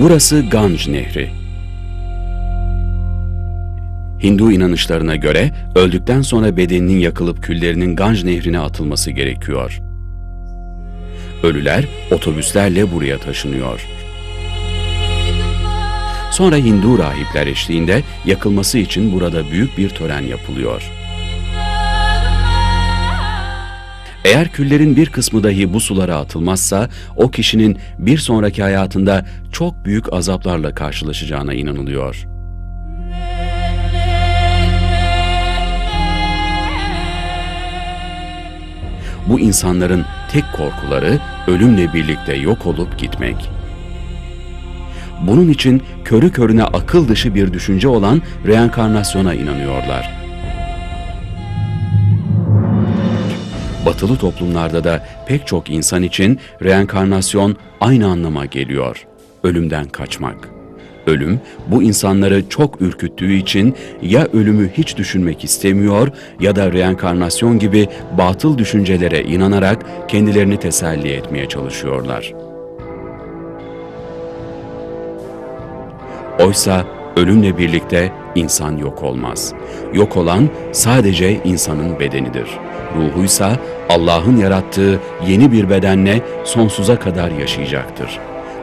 Burası Ganj Nehri. Hindu inanışlarına göre öldükten sonra bedeninin yakılıp küllerinin Ganj Nehri'ne atılması gerekiyor. Ölüler otobüslerle buraya taşınıyor. Sonra Hindu rahipler eşliğinde yakılması için burada büyük bir tören yapılıyor. Eğer küllerin bir kısmı dahi bu sulara atılmazsa o kişinin bir sonraki hayatında çok büyük azaplarla karşılaşacağına inanılıyor. Bu insanların tek korkuları ölümle birlikte yok olup gitmek. Bunun için körü körüne akıl dışı bir düşünce olan reenkarnasyona inanıyorlar. Batılı toplumlarda da pek çok insan için reenkarnasyon aynı anlama geliyor. Ölümden kaçmak. Ölüm bu insanları çok ürküttüğü için ya ölümü hiç düşünmek istemiyor ya da reenkarnasyon gibi batıl düşüncelere inanarak kendilerini teselli etmeye çalışıyorlar. Oysa ölümle birlikte insan yok olmaz. Yok olan sadece insanın bedenidir. Ruhuysa Allah'ın yarattığı yeni bir bedenle sonsuza kadar yaşayacaktır.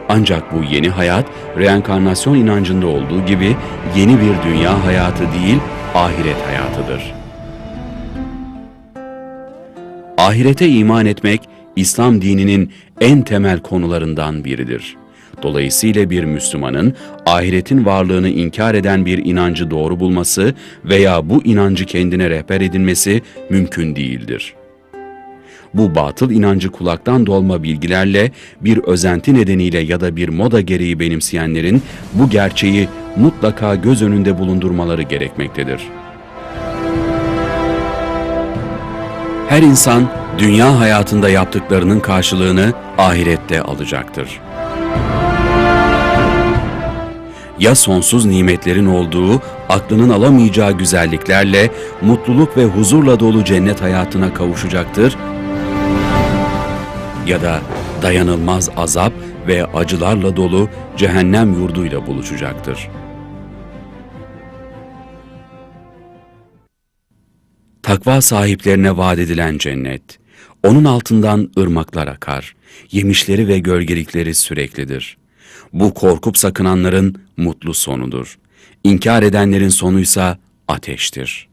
Ancak bu yeni hayat reenkarnasyon inancında olduğu gibi yeni bir dünya hayatı değil, ahiret hayatıdır. Ahirete iman etmek İslam dininin en temel konularından biridir. Dolayısıyla bir Müslümanın ahiretin varlığını inkar eden bir inancı doğru bulması veya bu inancı kendine rehber edinmesi mümkün değildir. Bu batıl inancı kulaktan dolma bilgilerle bir özenti nedeniyle ya da bir moda gereği benimseyenlerin bu gerçeği mutlaka göz önünde bulundurmaları gerekmektedir. Her insan dünya hayatında yaptıklarının karşılığını ahirette alacaktır. Ya sonsuz nimetlerin olduğu, aklının alamayacağı güzelliklerle, mutluluk ve huzurla dolu cennet hayatına kavuşacaktır ya da dayanılmaz azap ve acılarla dolu cehennem yurduyla buluşacaktır. Takva sahiplerine vaat edilen cennet, onun altından ırmaklar akar, yemişleri ve gölgelikleri süreklidir. Bu korkup sakınanların mutlu sonudur. İnkar edenlerin sonuysa ateştir.''